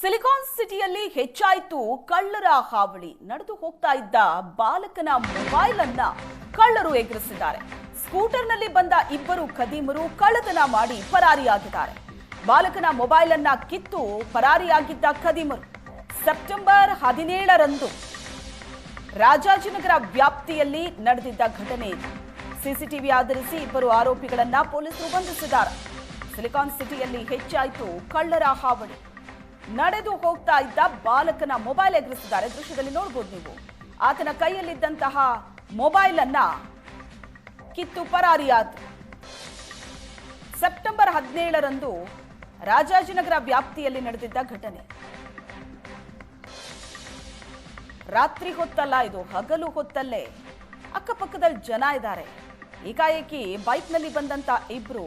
Silicon ಸಿಟಿಯಲ್ಲಿ ಹೆಚ್ಚಾಯಿತು ಕಳ್ಳರ ಹಾವಳಿ. ನಡೆದು ಹೋಗ್ತಾ ಇದ್ದ ಬಾಲಕನ ಮೊಬೈಲ್ ಅನ್ನ ಕಳ್ಳರು ಎಗರಿಸಿದ್ದಾರೆ. ಸ್ಕೂಟರ್ನಲ್ಲಿ ಬಂದ ಇಬ್ಬರು ಖದೀಮರು ಕಳ್ಳತನ ಮಾಡಿ ಪರಾರಿಯಾಗಿದ್ದಾರೆ. ಬಾಲಕನ ಮೊಬೈಲ್ ಅನ್ನ ಕಿತ್ತು ಪರಾರಿಯಾಗಿದ್ದ ಖದೀಮರು. ಸೆಪ್ಟೆಂಬರ್ ಹದಿನೇಳರಂದು ರಾಜಾಜಿನಗರ ವ್ಯಾಪ್ತಿಯಲ್ಲಿ ನಡೆದಿದ್ದ ಘಟನೆ ಇದು. ಸಿಸಿಟಿವಿ ಆಧರಿಸಿ ಇಬ್ಬರು ಆರೋಪಿಗಳನ್ನ ಪೊಲೀಸರು ಬಂಧಿಸಿದ್ದಾರೆ. ಸಿಲಿಕಾನ್ ಸಿಟಿಯಲ್ಲಿ ಹೆಚ್ಚಾಯಿತು ಕಳ್ಳರ ಹಾವಳಿ. ನಡೆದು ಹೋಗ್ತಾ ಇದ್ದ ಬಾಲಕನ ಮೊಬೈಲ್ ಎದುರಿಸಿದ್ದಾರೆ ದೃಶ್ಯದಲ್ಲಿ ನೋಡಬಹುದು ನೀವು. ಆತನ ಕೈಯಲ್ಲಿದ್ದಂತಹ ಮೊಬೈಲ್ ಅನ್ನ ಕಿತ್ತು ಪರಾರಿಯಾತು ಸೆಪ್ಟೆಂಬರ್ ಹದಿನೇಳರಂದು ರಾಜಾಜಿನಗರ ವ್ಯಾಪ್ತಿಯಲ್ಲಿ ನಡೆದಿದ್ದ ಘಟನೆ. ರಾತ್ರಿ ಹೊತ್ತಲ್ಲ, ಇದು ಹಗಲು ಹೊತ್ತಲ್ಲೇ ಅಕ್ಕಪಕ್ಕದಲ್ಲಿ ಜನ ಇದ್ದಾರೆ. ಏಕಾಏಕಿ ಬೈಕ್ನಲ್ಲಿ ಬಂದಂತ ಇಬ್ರು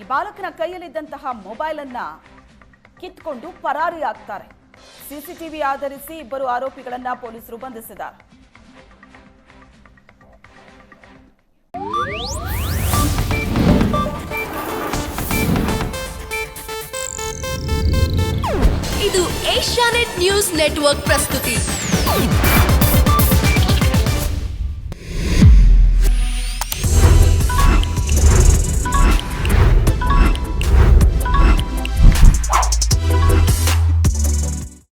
ಈ ಬಾಲಕನ ಕೈಯಲ್ಲಿದ್ದಂತಹ ಮೊಬೈಲ್ ಅನ್ನ ಕಿತ್ಕೊಂಡು ಪರಾರಿಯಾಗ್ತಾರೆ ಸಿಸಿಟಿವಿ ಆಧರಿಸಿ ಇಬ್ಬರು ಆರೋಪಿಗಳನ್ನ ಪೊಲೀಸರು ಬಂಧಿಸಿದ್ದಾರೆ. ಇದು ಏಷ್ಯಾನೆಟ್ ನ್ಯೂಸ್ ನೆಟ್ವರ್ಕ್ ಪ್ರಸ್ತುತಿ.